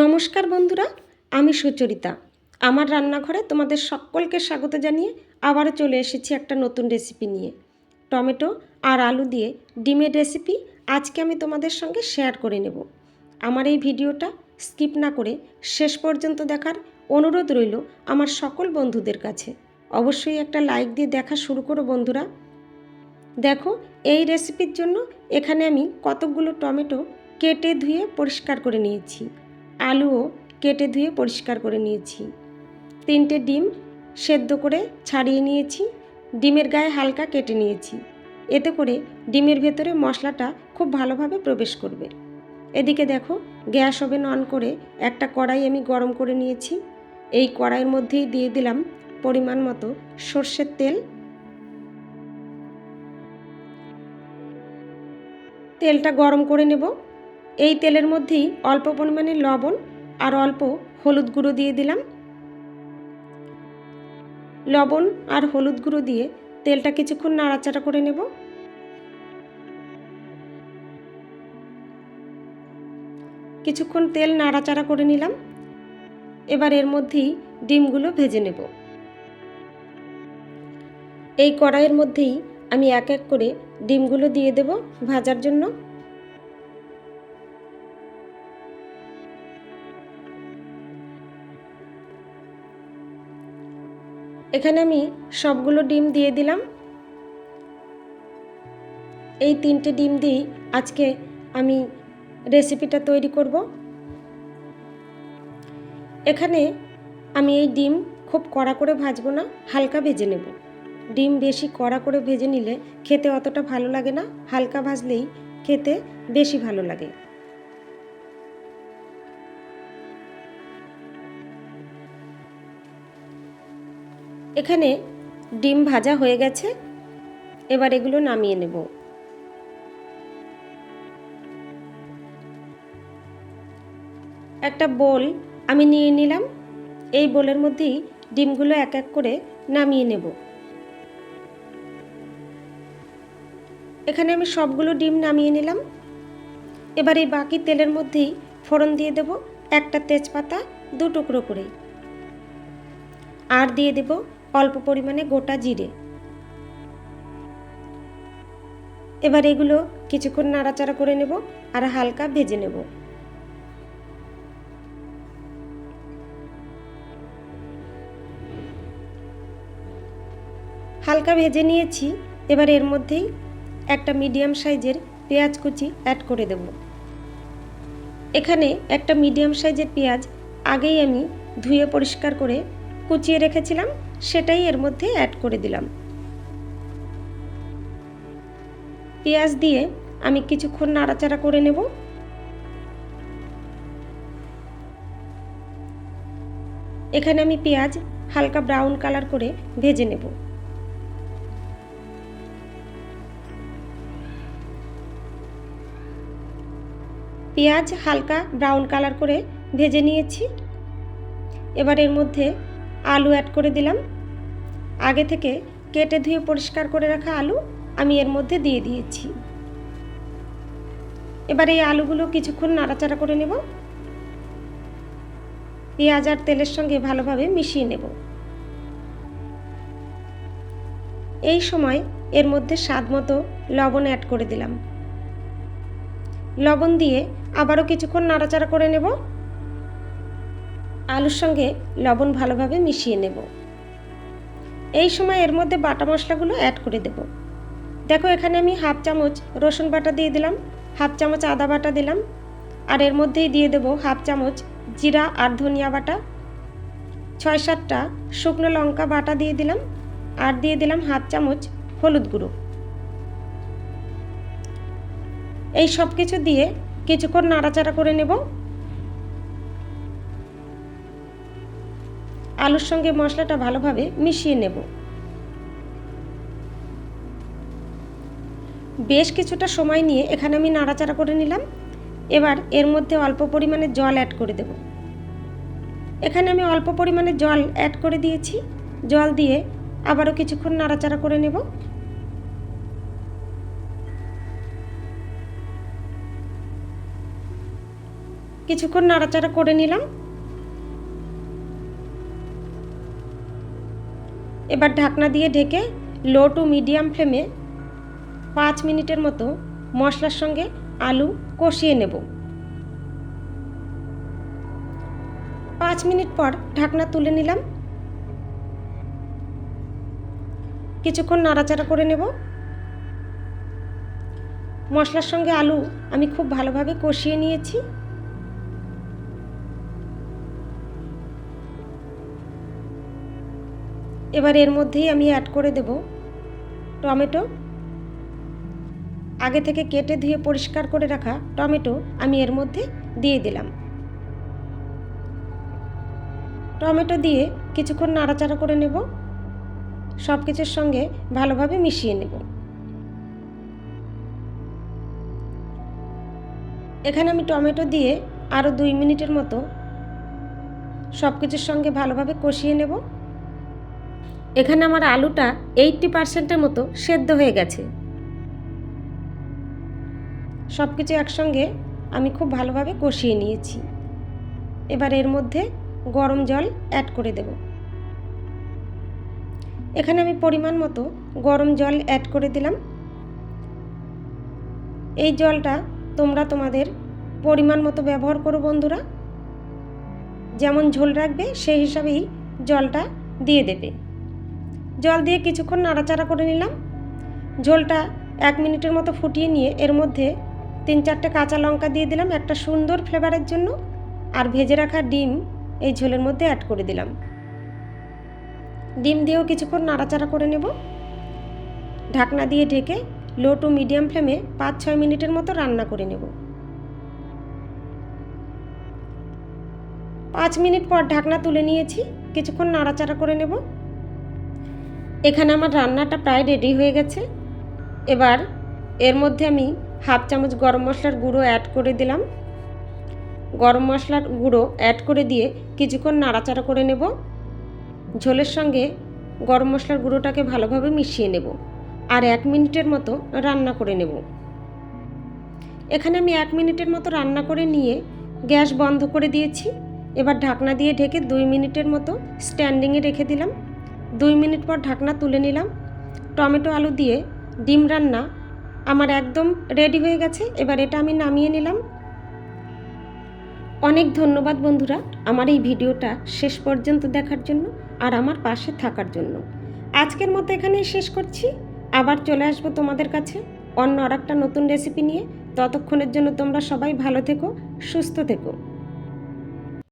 নমস্কার বন্ধুরা, আমি সুচরিতা। আমার রান্নাঘরে তোমাদের সকলকে স্বাগত জানিয়ে আবারও চলে এসেছি একটা নতুন রেসিপি নিয়ে। টমেটো আর আলু দিয়ে ডিমের রেসিপি আজকে আমি তোমাদের সঙ্গে শেয়ার করে নেব। আমার এই ভিডিওটা স্কিপ না করে শেষ পর্যন্ত দেখার অনুরোধ রইল আমার সকল বন্ধুদের কাছে। অবশ্যই একটা লাইক দিয়ে দেখা শুরু করো বন্ধুরা। দেখো, এই রেসিপির জন্য এখানে আমি কতকগুলো টমেটো কেটে ধুয়ে পরিষ্কার করে নিয়েছি। আলুও কেটে ধুয়ে পরিষ্কার করে নিয়েছি। তিনটে ডিম সেদ্ধ করে ছাড়িয়ে নিয়েছি। ডিমের গায়ে হালকা কেটে নিয়েছি। এতে করে ডিমের ভেতরে মশলাটা খুব ভালোভাবে প্রবেশ করবে। এদিকে দেখো, গ্যাস ওভেন অন করে একটা কড়াই আমি গরম করে নিয়েছি। এই কড়াইয়ের মধ্যেই দিয়ে দিলাম পরিমাণ মতো সর্ষের তেল। তেলটা গরম করে নেব। এই তেলের মধ্যেই অল্প পরিমাণে লবণ আর অল্প হলুদ গুঁড়ো দিয়ে দিলাম। লবণ আর হলুদ গুঁড়ো দিয়ে তেলটা কিছুক্ষণ নাড়াচাড়া করে নেব। কিছুক্ষণ তেল নাড়াচাড়া করে নিলাম। এবার এর মধ্যেই ডিমগুলো ভেজে নেব। এই কড়াইয়ের মধ্যেই আমি এক এক করে ডিমগুলো দিয়ে দেব ভাজার জন্য। এখানে আমি সবগুলো ডিম দিয়ে দিলাম। এই তিনটে ডিম দিয়েই আজকে আমি রেসিপিটা তৈরি করব। এখানে আমি এই ডিম খুব কড়া করে ভাজবো না, হালকা ভেজে নেব। ডিম বেশি কড়া করে ভেজে নিলে খেতে অতটা ভালো লাগে না, হালকা ভাজলেই খেতে বেশি ভালো লাগে। এখানে ডিম ভাজা হয়ে গেছে। এবার এগুলো নামিয়ে নেব। একটা বোল আমি নিয়ে নিলাম। এই বোলের মধ্যেই ডিমগুলো এক এক করে নামিয়ে নেব। এখানে আমি সবগুলো ডিম নামিয়ে নিলাম। এবার এই বাকি তেলের মধ্যেই ফোড়ন দিয়ে দেব একটা তেজপাতা দু টুকরো করে। আর দিয়ে দেব অল্প পরিমাণে গোটা জিরে। এবার এগুলো কিছুক্ষণ নাড়াচাড়া করে নেব আর হালকা ভেজে নেব। হালকা ভেজে নিয়েছি, এবার এর মধ্যেই একটা মিডিয়াম সাইজের পেঁয়াজ কুচি অ্যাড করে দেব। এখানে একটা মিডিয়াম সাইজের পেঁয়াজ আগেই আমি ধুয়ে পরিষ্কার করে কুচিয়ে রেখেছিলাম, সেটাই এর মধ্যে অ্যাড করে দিলাম। পেঁয়াজ দিয়ে আমি কিছুক্ষণ নাড়াচাড়া করে নেব। এখানে আমি পেঁয়াজ হালকা ব্রাউন কালার করে ভেজে নেব। পেঁয়াজ হালকা ব্রাউন কালার করে ভেজে নিয়েছি। এবার এর মধ্যে আলু অ্যাড করে দিলাম। আগে থেকে কেটে ধুয়ে পরিষ্কার করে রাখা আলু আমি এর মধ্যে দিয়ে দিয়েছি। এবার এই আলুগুলো কিছুক্ষণ নাড়াচাড়া করে নেব। পেঁয়াজ আর তেলের সঙ্গে ভালোভাবে মিশিয়ে নেব। এই সময় এর মধ্যে স্বাদ মতো লবণ অ্যাড করে দিলাম। লবণ দিয়ে আবারও কিছুক্ষণ নাড়াচাড়া করে নেব। আলুর সঙ্গে লবণ ভালোভাবে মিশিয়ে নেব। এই সময় এর মধ্যে বাটা মশলাগুলো অ্যাড করে দেব। দেখো, এখানে আমি হাফ চামচ রসুন বাটা দিয়ে দিলাম, হাফ চামচ আদা বাটা দিলাম, আর এর মধ্যেই দিয়ে দেব হাফ চামচ জিরা আর ধনিয়া বাটা, ছয় সাতটা শুকনো লঙ্কা বাটা দিয়ে দিলাম, আর দিয়ে দিলাম হাফ চামচ হলুদ গুঁড়ো। এই সব কিছু দিয়ে কিছুক্ষণ নাড়াচাড়া করে নেব। আলুর সঙ্গে মশলাটা ভালোভাবে মিশিয়ে নেব। বেশ কিছুটা সময় নিয়ে এখানে আমি নাড়াচাড়া করে নিলাম। এবার এর মধ্যে অল্প পরিমাণে জল অ্যাড করে দেব। এখানে আমি অল্প পরিমাণে জল অ্যাড করে দিয়েছি। জল দিয়ে আবারও কিছুক্ষণ নাড়াচাড়া করে নেব। কিছুক্ষণ নাড়াচাড়া করে নিলাম। এবার ঢাকনা দিয়ে ঢেকে লো টু মিডিয়াম ফ্লেমে পাঁচ মিনিটের মতো মশলার সঙ্গে আলু কষিয়ে নেব। পাঁচ মিনিট পর ঢাকনা তুলে নিলাম। কিছুক্ষণ নাড়াচাড়া করে নেব। মশলার সঙ্গে আলু আমি খুব ভালোভাবে কষিয়ে নিয়েছি। এবার এর মধ্যেই আমি অ্যাড করে দেব টমেটো। আগে থেকে কেটে ধুয়ে পরিষ্কার করে রাখা টমেটো আমি এর মধ্যে দিয়ে দিলাম। টমেটো দিয়ে কিছুক্ষণ নাড়াচাড়া করে নেব। সব কিছুর সঙ্গে ভালোভাবে মিশিয়ে নেব। এখানে আমি টমেটো দিয়ে আরও দুই মিনিটের মতো সব কিছুর সঙ্গে ভালোভাবে কষিয়ে নেব। এখানে আমার আলুটা এইটটি পার্সেন্টের মতো সেদ্ধ হয়ে গেছে। সব কিছু একসঙ্গে আমি খুব ভালোভাবে কষিয়ে নিয়েছি। এবার এর মধ্যে গরম জল অ্যাড করে দেব। এখানে আমি পরিমাণ মতো গরম জল অ্যাড করে দিলাম। এই জলটা তোমরা তোমাদের পরিমাণ মতো ব্যবহার করো বন্ধুরা। যেমন ঝোল রাখবে সেই হিসাবেই জলটা দিয়ে দেবে। জল দিয়ে কিছুক্ষণ নাড়াচাড়া করে নিলাম। ঝোলটা এক মিনিটের মতো ফুটিয়ে নিয়ে এর মধ্যে তিন চারটে কাঁচা লঙ্কা দিয়ে দিলাম একটা সুন্দর ফ্লেভারের জন্য আর ভেজে রাখা ডিম এই ঝোলের মধ্যে অ্যাড করে দিলাম। ডিম দিয়েও কিছুক্ষণ নাড়াচাড়া করে নেব। ঢাকনা দিয়ে ঢেকে লো টু মিডিয়াম ফ্লেমে পাঁচ ছয় মিনিটের মতো রান্না করে নেব। পাঁচ মিনিট পর ঢাকনা তুলে নিয়েছি, কিছুক্ষণ নাড়াচাড়া করে নেব। এখানে আমার রান্নাটা প্রায় রেডি হয়ে গেছে। এবার এর মধ্যে আমি হাফ চামচ গরম মশলার গুঁড়ো অ্যাড করে দিলাম। গরম মশলার গুঁড়ো অ্যাড করে দিয়ে কিছুক্ষণ নাড়াচাড়া করে নেব। ঝোলের সঙ্গে গরম মশলার গুঁড়োটাকে ভালোভাবে মিশিয়ে নেব আর এক মিনিটের মতো রান্না করে নেব। এখানে আমি এক মিনিটের মতো রান্না করে নিয়ে গ্যাস বন্ধ করে দিয়েছি। এবার ঢাকনা দিয়ে ঢেকে দুই মিনিটের মতো স্ট্যান্ডিংয়ে রেখে দিলাম। দুই মিনিট পর ঢাকনা তুলে নিলাম। টমেটো আলু দিয়ে ডিম রান্না আমার একদম রেডি হয়ে গেছে। এবার এটা আমি নামিয়ে নিলাম। অনেক ধন্যবাদ বন্ধুরা আমার এই ভিডিওটা শেষ পর্যন্ত দেখার জন্য আর আমার পাশে থাকার জন্য। আজকের মতো এখানেই শেষ করছি। আবার চলে আসব তোমাদের কাছে অন্য আর একটা নতুন রেসিপি নিয়ে। ততক্ষণের জন্য তোমরা সবাই ভালো থেকো, সুস্থ থেকো।